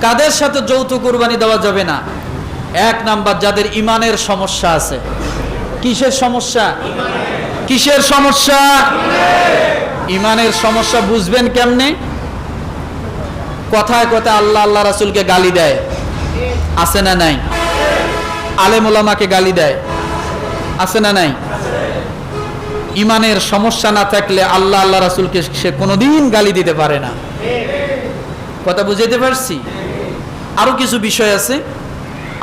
কাদের সাথে যৌথ কোরবানি দেওয়া যাবে না? এক নাম্বার, যাদের ইমানের সমস্যা আছে। কিসের সমস্যা? কিসের সমস্যা? ইমানের সমস্যা বুঝবেন কেমনে? কথায় কথায় আল্লাহ আল্লাহ রাসুলকে গালি দেয়। আছে না নাই? আলেম ওলামাকে গালি দেয়। আছে না নাই? ইমানের সমস্যা না থাকলে আল্লাহ আল্লাহ রাসুলকে সে কোনোদিন গালি দিতে পারে না। কথা বুঝাইতে পারছি? আরও কিছু বিষয় আছে।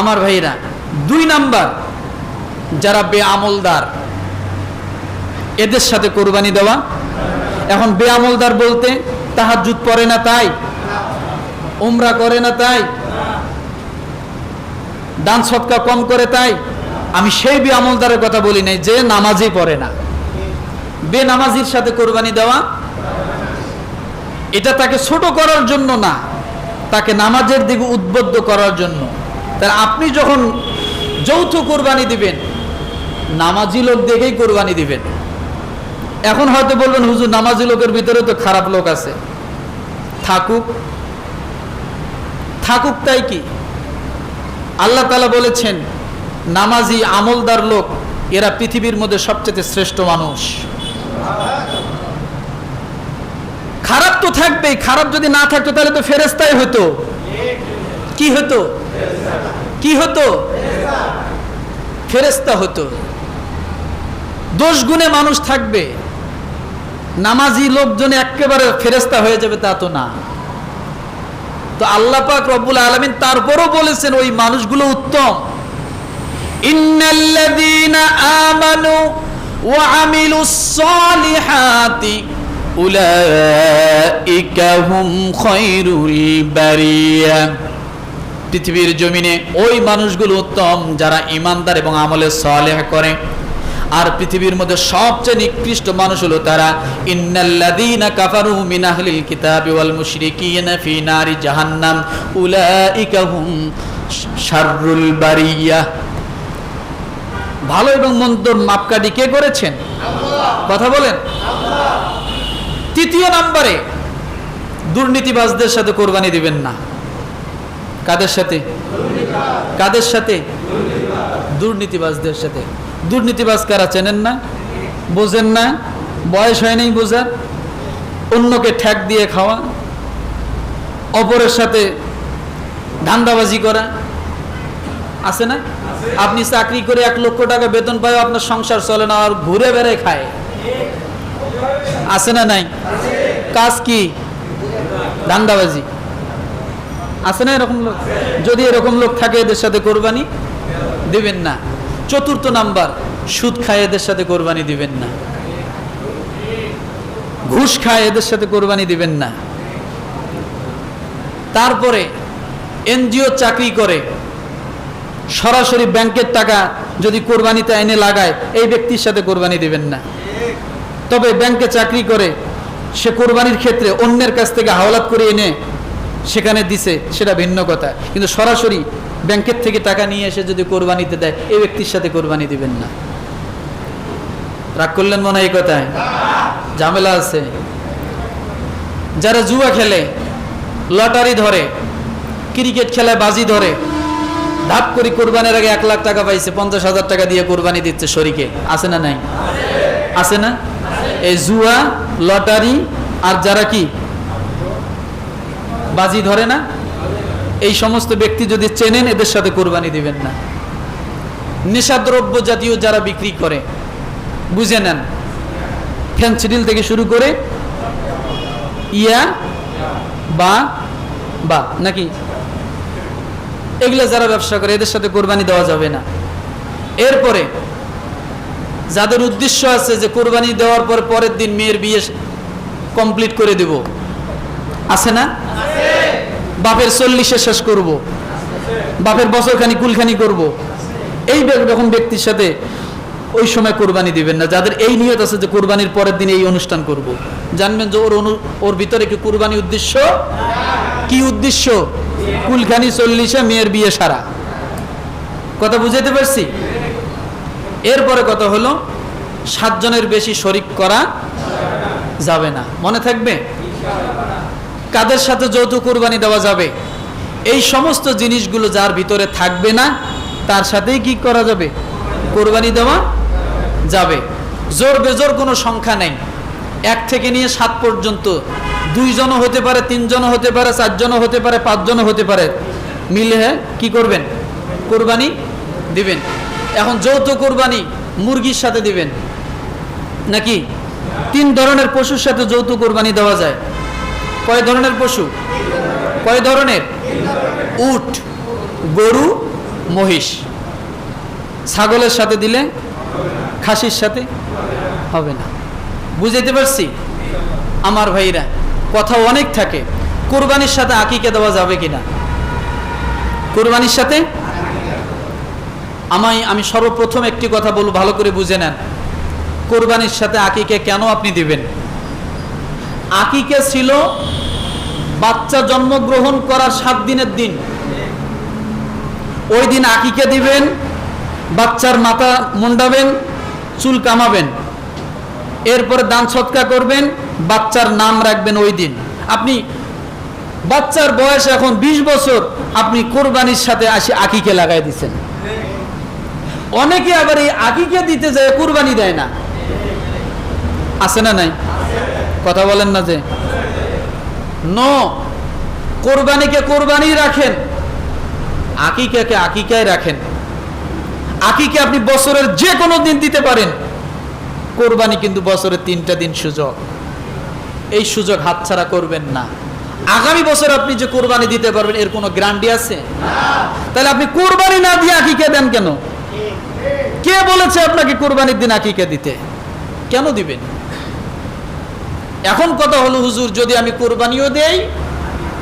আমার ভাইরা দুই নাম্বার, যারা বেআমলদার, এদের সাথে কোরবানি দেওয়া। এখন বেআমলদার বলতে তাহাজুদ পড়ে না তাই, উমরা করে না তাই, দান সৎকা কম করে তাই। আমি সেই বেআমলদারের কথা বলি নাই যে নামাজই পড়ে না। বেনামাজির সাথে কোরবানি দেওয়া, এটা তাকে ছোট করার জন্য না। তাকে নামাজের দিকে উদ্বুদ্ধ করার জন্য। তাহলে আপনি যখন যৌথ কোরবানি দিবেন, নামাজি লোক দেখেই কোরবানি দিবেন। এখন হয়তো বলবেন, হুজুর, নামাজি লোকের ভিতরে তো খারাপ লোক আছে। থাকুক। থাকুক তাই কি? আল্লাহ তালা বলেছেন, নামাজি আমলদার লোক, এরা পৃথিবীর মধ্যে সবচেয়ে শ্রেষ্ঠ মানুষ খারাপ তো থাকবেই, খারাপ যদি না থাকতো তাহলে তো ফেরেস্তাই হতো। কি হতো? কি হতো? ফেরেস্তা হতো। দোষ গুণে মানুষ থাকবে, নামাজি লোকজন একেবারে ফেরেস্তা হয়ে যাবে তা তো না। তো আল্লাহ পাক রব্বুল আলমিন তারপরও বলেছেন, ওই মানুষগুলো উত্তম। ইন্নাল্লাযীনা আমানু ওয়া আমিলুস সালিহাতি পৃথিবীর জমিনে ওই মানুষগুলো উত্তম যারা ইমানদার এবং আমলে সালেহ করে। আর পৃথিবীর মধ্যে সবচেয়ে নিকৃষ্ট মানুষ হলো তারা, ইন্নাল্লাযীনা কাফারু মিন আহলিল কিতাবি ওয়াল মুশরিকিনা ফি নারি জাহান্নাম, উলাইকা হুম শাররুল বারিয়া। ভালো এবং মন্দর মাপকাঠি কে করেছেন? কথা বলেন। তৃতীয় নাম্বারে দুর্নীতিবাজদের সাথে কোরবানি দিবেন না। কাদের সাথে? কাদের সাথে? দুর্নীতিবাজদের সাথে। দুর্নীতিবাজ কারা চেনেন না? বোঝেন না? বয়স হয় নাই বোঝার? অন্যকে ঠ্যাক দিয়ে খাওয়া? অপরের সাথে ধান্দাবাজি করা? আছে না? আপনি চাকরি করে এক লক্ষ টাকা বেতন পায়, আপনার সংসার চলে না, আর ঘুরে বেড়ে খায়। আছে না নাই? কাজ কি? ধান্দাবাজি আছে না এরকম লোক? যদি এরকম লোক থাকে এদের সাথে কোরবানি দিবেন না। চতুর্থ নাম্বার, সুদ খায় এদের সাথে কোরবানি দিবেন না। ঘুষ খায় এদের সাথে কোরবানি দিবেন না। তারপরে এনজিও চাকরি করে, সরাসরি ব্যাংকের টাকা যদি কোরবানিতে এনে লাগায়, এই ব্যক্তির সাথে কোরবানি দিবেন না। তবে ব্যাংকে চাকরি করে, সে কোরবানির ক্ষেত্রে অন্যের কাছ থেকে হাওলাত করে এনে সেখানে দিছে, সেটা ভিন্ন কথা। কিন্তু সরাসরি ব্যাংকের থেকে টাকা নিয়ে এসে যদি কোরবানিতে দেয়, এই ব্যক্তির সাথে কোরবানি দিবেন না। রাগ করলেন মনে এই কথায়? ঝামেলা আছে। যারা জুয়া খেলে, লটারি ধরে, ক্রিকেট খেলায় বাজি ধরে, ধাপ করে কোরবানির আগে এক লাখ টাকা পাইছে, পঞ্চাশ হাজার টাকা দিয়ে কোরবানি দিচ্ছে শরীকে। আছে না নাই? আছে না? এই জুয়া লটারি আর যারা কি? বাজি ধরে না? এই সমস্ত ব্যক্তি যদি চেনেন, এদের সাথে কোরবানি দিবেন না। নেশাদ্রব্য জাতীয় যারা বিক্রি করে, বুঝে নেন। ফ্যান্সিডিল থেকে শুরু করে, ইয়া বা বা, নাকি? এগুলো যারা ব্যবসা করে, এদের সাথে কোরবানি দেওয়া যাবে না। এরপরে যাদের উদ্দেশ্য আছে যে কোরবানি দেওয়ার পর পরের দিন মেয়ের বিয়ে কমপ্লিট করে দেব। আছে না? বাপের চল্লিশে শেষ করব। বাপের বছরখানি কুলখানি করব। এই রকম ব্যক্তির সাথে ওই সময় কোরবানি দিবেন না। যাদের এই নিয়ত আছে যে কোরবানির পরের দিন এই অনুষ্ঠান করব। জানবেন যে ওর ওর ভিতরে কি কোরবানি উদ্দেশ্য? কি উদ্দেশ্য? কুলখানি চল্লিশে মেয়ের বিয়ে সারা। কথা বুঝাইতে পারছি? এরপরে কথা হলো? সাতজনের বেশি শরিক করা যাবে না। মনে থাকবে? কাদের সাথে যৌথ কোরবানি দেওয়া যাবে? এই সমস্ত জিনিসগুলো যার ভিতরে থাকবে না, তার সাথেই কি করা যাবে? কোরবানি দেওয়া যাবে। জোর বেজোর কোনো সংখ্যা নেই। এক থেকে নিয়ে সাত পর্যন্ত। দুইজনও হতে পারে, তিনজনও হতে পারে, চারজনও হতে পারে, পাঁচজনও হতে পারে। মিলে কি করবেন? কোরবানি দিবেন। এখন যৌথ কোরবানি মুরগির সাথে দিবেন। নাকি? তিন ধরনের পশুর সাথে যৌথ কোরবানি দেওয়া যায়। কয় ধরনের পশু? কয় ধরনের? উট, গরু, মহিষ। ছাগলের সাথে দিলে খাসির সাথে হবে না। বুঝাইতে পারছি? আমার ভাইরা, কথা অনেক থাকে। কোরবানির সাথে আকিকে দেওয়া যাবে কিনা? কোরবানির সাথে আমায়, আমি সর্বপ্রথম একটি কথা বলব, ভালো করে বুঝে নেন। কোরবানির সাথে আকিকে কেন আপনি দিবেন? আকিকে ছিল বাচ্চা জন্মগ্রহণ করার সাত দিনের দিন। ওই দিন আকিকে দিবেন, বাচ্চার মাথা মুন্ডাবেন, চুল কামাবেন। এরপরে দান সৎকা করবেন, বাচ্চার নাম রাখবেন ওই দিন। আপনি বাচ্চার বয়স এখন ২০ বছর, আপনি কোরবানির সাথে আসি আকিকে লাগাই দিচ্ছেন অনেকে আবার এই আকিকে দিতে যায়, কোরবানি দেয় না। আছে না নাই? কথা বলেন না যে। ন, কোরবানিকে কোরবানি রাখেন, আকিকাকে আকিকায় রাখেন। আকিকে আপনি বছরের যে কোনো দিন দিতে পারেন। কোরবানি কিন্তু বছরের তিনটা দিন সুযোগ। এই সুযোগ হাতছাড়া করবেন না। আগামী বছর আপনি যে কোরবানি দিতে পারবেন, এর কোনো গ্যারান্টি আছে? তাহলে আপনি কোরবানি না দিয়ে আকিকে দেন কেন? কে বলেছে আপনাকে কোরবানির দিন আকিকে দিতে? কেন দিবেন? এখন কথা হলো, হুজুর, যদি আমি কোরবানিও দেই,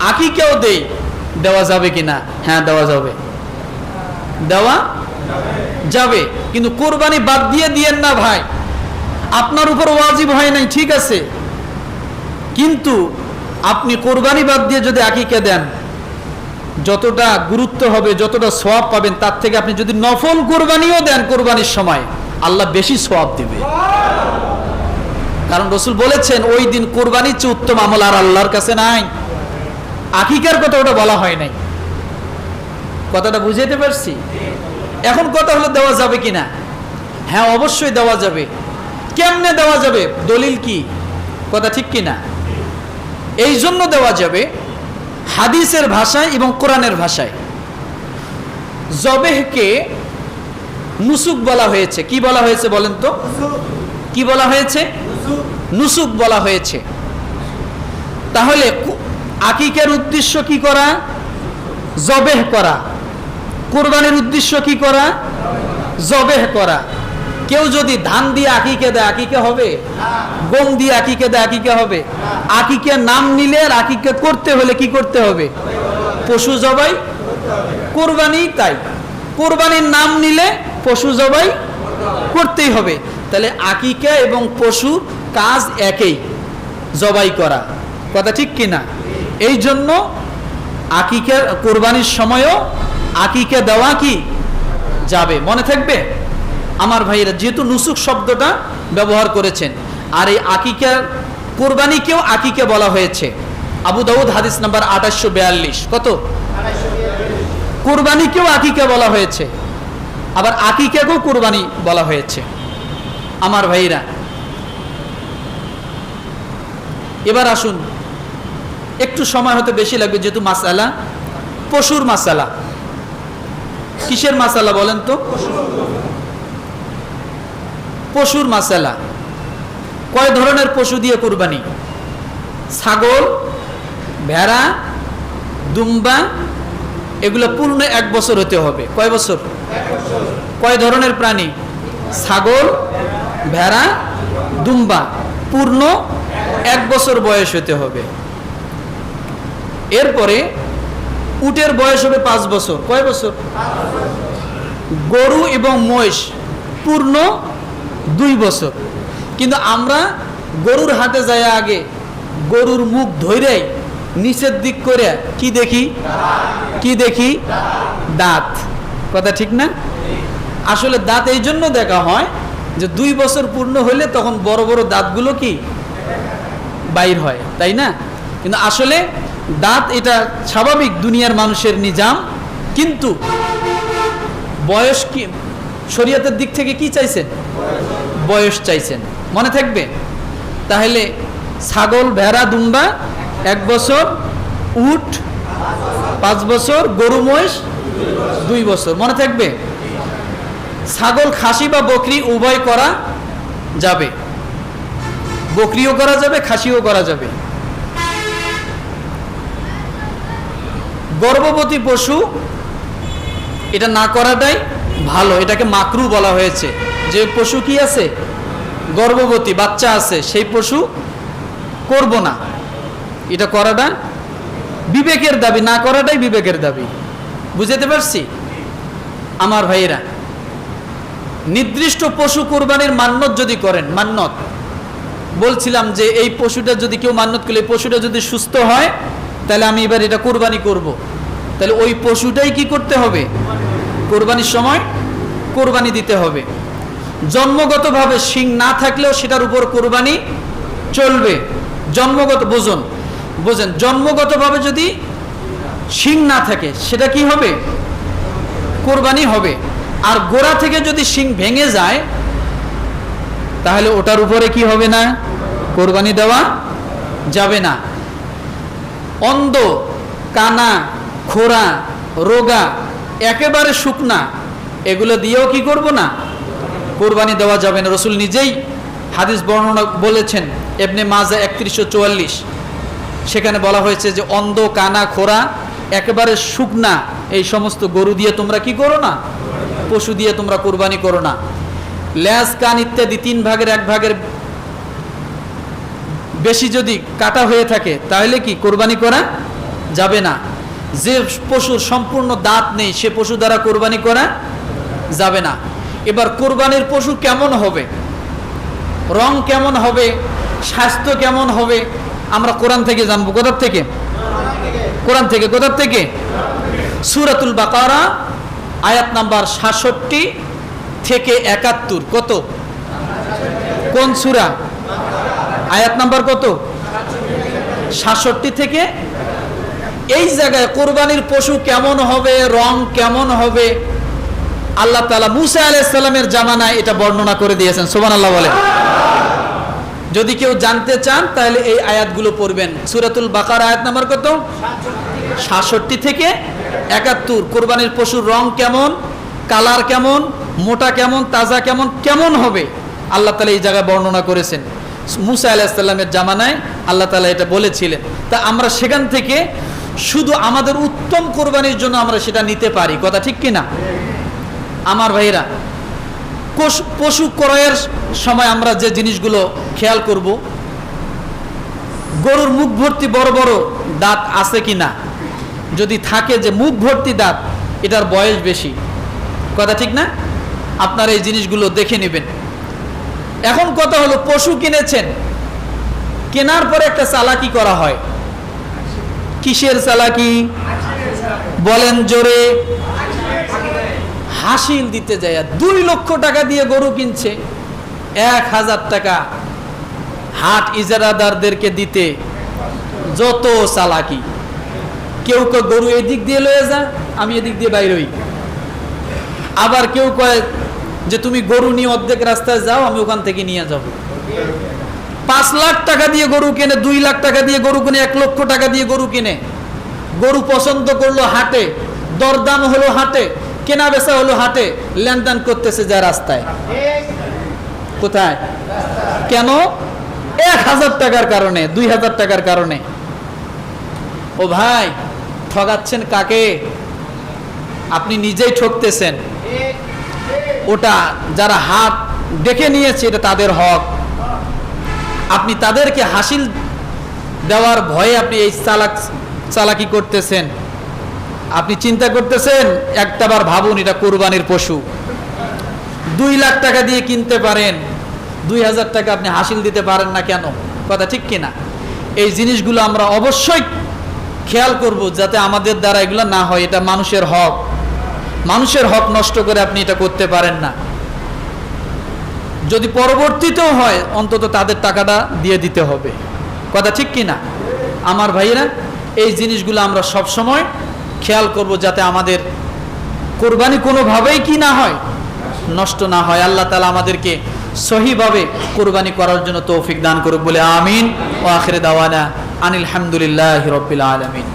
আকিকেও দেই, দেওয়া যাবে কিনা? হ্যাঁ দেওয়া যাবে। দেওয়া যাবে। কিন্তু কোরবানি বাদ দিয়ে দিয়েন না ভাই। আপনার উপর ওয়াজিব হয় নাই, ঠিক আছে। কিন্তু আপনি কোরবানি বাদ দিয়ে যদি আকিকে দেন যতটা গুরুত্ব হবে, যতটা সোয়াব পাবেন, তার থেকে আপনি যদি নফল কোরবানিও দেন কোরবানির সময়, আল্লাহ বেশি সোয়াব দিবে। কারণ রসুল বলেছেন, ওই দিন কোরবানির চেয়ে উত্তম আমল আর আল্লাহর কাছে নাই। আকিকার কথা ওটা বলা হয় নাই। কথাটা বুঝাইতে পারছি? এখন কথা হলো, দেওয়া যাবে কি না হ্যাঁ অবশ্যই দেওয়া যাবে। কেমনে দেওয়া যাবে? দলিল কি? কথা ঠিক কিনা? এই জন্য দেওয়া যাবে হাদিসের ভাষায় এবং কোরআনের ভাষায়। জবেহকে নুসুক বলা হয়েছে। কি বলা হয়েছে বলেন তো? কি বলা হয়েছে? নুসুক বলা হয়েছে। তাহলে আকিকের উদ্দেশ্য কি করা? জবেহ করা। কোরবানির উদ্দেশ্য কি করা? জবেহ করা। কেউ যদি ধান দিয়ে আকিকে দেয় আকিকে হবে? গম দিয়ে আকিকে দেয় আকিকে হবে? আকিকে নাম নিলে আর আকিকে করতে হলে কি করতে হবে? পশু জবাই কোরবানি তাই। কোরবানির নাম নিলে পশু জবাই করতেই হবে। তাহলে আকিকা এবং পশু কাজ একই জবাই করা। কথা ঠিক কিনা? এই জন্য আকিকের কোরবানির সময়ও আকিকে দেওয়া কি? যাবে। মনে থাকবে? আমার ভাইয়েরা, যেহেতু নুসুক শব্দটা ব্যবহার করেছেন, আর এই আকিকার কোরবানিকেও আকিকে বলা হয়েছে। আবু দাউদ হাদিস নাম্বার আঠাশশো বিয়াল্লিশ, কত? কোরবানিকেও আকিকা বলা হয়েছে, আবার আকিকাকেও কোরবানি বলা হয়েছে। আমার ভাইরা এবার আসুন, একটু সময় হতে বেশি লাগবে, যেহেতু মাসালা, পশুর মাসালা। কিসের মাসালা বলেন তো? পশুর মাসালা। কয় ধরনের পশু দিয়ে কোরবানি? ছাগল, ভেড়া, দুম্বা, এগুলো পূর্ণ এক বছর হতে হবে। কয় বছর? কয় ধরনের প্রাণী? ছাগল, ভেড়া, দুম্বা। পূর্ণ এক বছর বয়স হতে হবে। এরপরে উটের বয়স হবে পাঁচ বছর। কয় বছর? গরু এবং মহিষ। পূর্ণ দুই বছর। কিন্তু আমরা গরুর হাতে যায় আগে গরুর মুখ ধরে নিচের দিক করে কি দেখি? কি দেখি? দাঁত। কথা ঠিক না? আসলে দাঁত এই জন্য দেখা হয় যে দুই বছর পূর্ণ হলে তখন বড় বড় দাঁতগুলো কি? বাইর হয়, তাই না? কিন্তু আসলে দাঁত এটা স্বাভাবিক দুনিয়ার মানুষের নিজাম। কিন্তু বয়স কি শরীয়তের দিক থেকে কি চাইছেন? বয়স চাইছেন। মনে থাকবে? তাহলে ছাগল, ভেড়া, দুম্বা, এক বছর, উট, পাঁচ বছর, গরু, মহিষ, দুই বছর। মনে থাকবে? ছাগল, খাসি বা বকরি উভয় করা যাবে। বকরিও করা যাবে, খাসিও করা যাবে। গর্ভবতী পশু, এটা না করাটাই ভালো। এটাকে মাকরু বলা হয়েছে। যে পশু কি আছে? গর্ভবতী, বাচ্চা আছে, সেই পশু করব না। এটা করাটা বিবেকের দাবি, না করাটাই বিবেকের দাবি। বুঝতে পারছি? আমার ভাইয়েরা, নির্দিষ্ট পশু কোরবানির মান্যত যদি করেন, মান্যত, বলছিলাম যে এই পশুটা যদি কেউ মান্যত করলে পশুটা যদি সুস্থ হয়, তাহলে আমি এবার এটা কোরবানি করব। তাহলে ওই পশুটাই কি করতে হবে? কোরবানির সময় কোরবানি দিতে হবে। জন্মগতভাবে শিং না থাকলেও সেটার উপর কোরবানি চলবে। জন্মগত, বোঝন, বোঝেন, জন্মগতভাবে যদি শিং না থাকে, সেটা কি হবে? কোরবানি হবে। আর গোড়া থেকে যদি শিং ভেঙে যায়, তাহলে ওটার উপরে কি হবে না? কোরবানি দেওয়া যাবে না। অন্ধ, কানা খোরা রোগা, একেবারে শুকনা, এগুলো দিয়েও কি করব না? কোরবানি দেওয়া যাবে না। রসুল নিজেই হাদিস বর্ণনা বলেছেন এমনি মাজা একত্রিশশো চুয়াল্লিশ। সেখানে বলা হয়েছে যে, অন্ধ, কানা খোরা একেবারে শুকনা এই সমস্ত গরু দিয়ে তোমরা কি করো না? পশু দিয়ে তোমরা কোরবানি করো না। ল্যাস কান ইত্যাদি তিন ভাগের এক ভাগের বেশি যদি কাটা হয়ে থাকে, তাহলে কি কোরবানি করা যাবে না? যে পশুর সম্পূর্ণ দাঁত নেই, সে পশু দ্বারা কোরবানি করা যাবে না। এবার কোরবানির পশু কেমন হবে? রং কেমন হবে? স্বাস্থ্য কেমন হবে? আমরা কোরআন থেকে জানব। কোথার থেকে? কোরআন থেকে। কোথার থেকে? সুরাতুল বাকারা, আয়াত নাম্বার সাতষট্টি থেকে একাত্তর। কত? কোন সুরা? আয়াত নাম্বার কত? সাতষট্টি থেকে। এই জায়গায় কোরবানির পশু কেমন হবে? রং কেমন হবে? আল্লাহ তালা মুসা আলাইসাল্লামের জামানায় এটা বর্ণনা করে দিয়েছেন সোমান আল্লাহ বলে যদি কেউ জানতে চান, তাহলে এই আয়াতগুলো পড়বেন। সুরাতুল বাকার আয়াত নাম্বার কত? সাতষট্টি থেকে একাত্তর। কোরবানির পশুর রং কেমন, কালার কেমন, মোটা কেমন, তাজা কেমন কেমন হবে? আল্লাহ তালা এই জায়গায় বর্ণনা করেছেন। মুসা আলাহিসাল্লামের জামানায় আল্লাহ তালা এটা বলেছিলেন। তা আমরা সেখান থেকে শুধু আমাদের উত্তম কোরবানির জন্য আমরা সেটা নিতে পারি। কথা ঠিক কিনা? আমার ভাইরা পশু ক্রয়ের সময় আমরা যে জিনিসগুলো খেয়াল করব, গরুর মুখ ভর্তি বড় বড় দাঁত আছে কি না? যদি থাকে যে মুখ ভর্তি দাঁত, এটার বয়স বেশি। কথা ঠিক না? আপনারা এই জিনিসগুলো দেখে নেবেন। এখন কথা হলো, পশু কিনেছেন, কেনার পরে একটা চালাকি করা হয়। কিসের চালাকি? বলেন জোরে। হাসিল দিতে যায় দুই লক্ষ টাকা দিয়ে গরু কিনছে। এক হাজার টাকা হাট ইজারাদারদেরকে দিতে যত চালাকি। কেউ কেউ গরু এদিক দিয়ে লয়ে যা, আমি এদিক দিয়ে বাইর হই। আবার কেউ কয়, যে তুমি গরু নিয়ে অর্ধেক রাস্তায় যাও, আমি ওখান থেকে নিয়ে যাব। পাঁচ লাখ টাকা দিয়ে গরু কিনে, দুই লাখ টাকা দিয়ে গরু কিনে, এক লক্ষ টাকা দিয়ে গরু কিনে। গরু পছন্দ করল হাটে, দরদাম হলো হাটে। কেনা বেচা হলো হাটে, লেনদেন করতেছে যা রাস্তায়। কোথায়? কেন? এক হাজার টাকার কারণে, দুই হাজার টাকার কারণে। ও ভাই, ঠগাচ্ছেন কাকে? আপনি নিজেই ঠকতেছেন। ওটা যারা হাত ডেকে নিয়েছে, এটা তাদের হক। আপনি তাদেরকে হাসিল দেওয়ার ভয়ে আপনি এই চালাক চালাকি করতেছেন। আপনি চিন্তা করতেছেন একটাবার ভাবুন এটা কোরবানির পশু। দুই লাখ টাকা দিয়ে কিনতে পারেন, দুই হাজার টাকা আপনি হাসিল দিতে পারেন না কেন? কথা ঠিক কিনা? এই জিনিসগুলো আমরা অবশ্যই খেয়াল করব যাতে আমাদের দ্বারা এগুলো না হয়, এটা মানুষের হক। মানুষের হক নষ্ট করে আপনি এটা করতে পারেন না। যদি পরবর্তীতেও হয়, অন্তত তাদের টাকাটা দিয়ে দিতে হবে। কথা ঠিক কি না আমার ভাইয়েরা, এই জিনিসগুলো আমরা সব সময় খেয়াল করব যাতে আমাদের কোরবানি কোনোভাবেই কি না হয়, নষ্ট না হয়। আল্লাহ তালা আমাদেরকে সহিভাবে কোরবানি করার জন্য তৌফিক দান করুক বলে আমিন। ও আখরে দাওয়ানা আনিল হামদুলিল্লাহ রবিল আলমিন।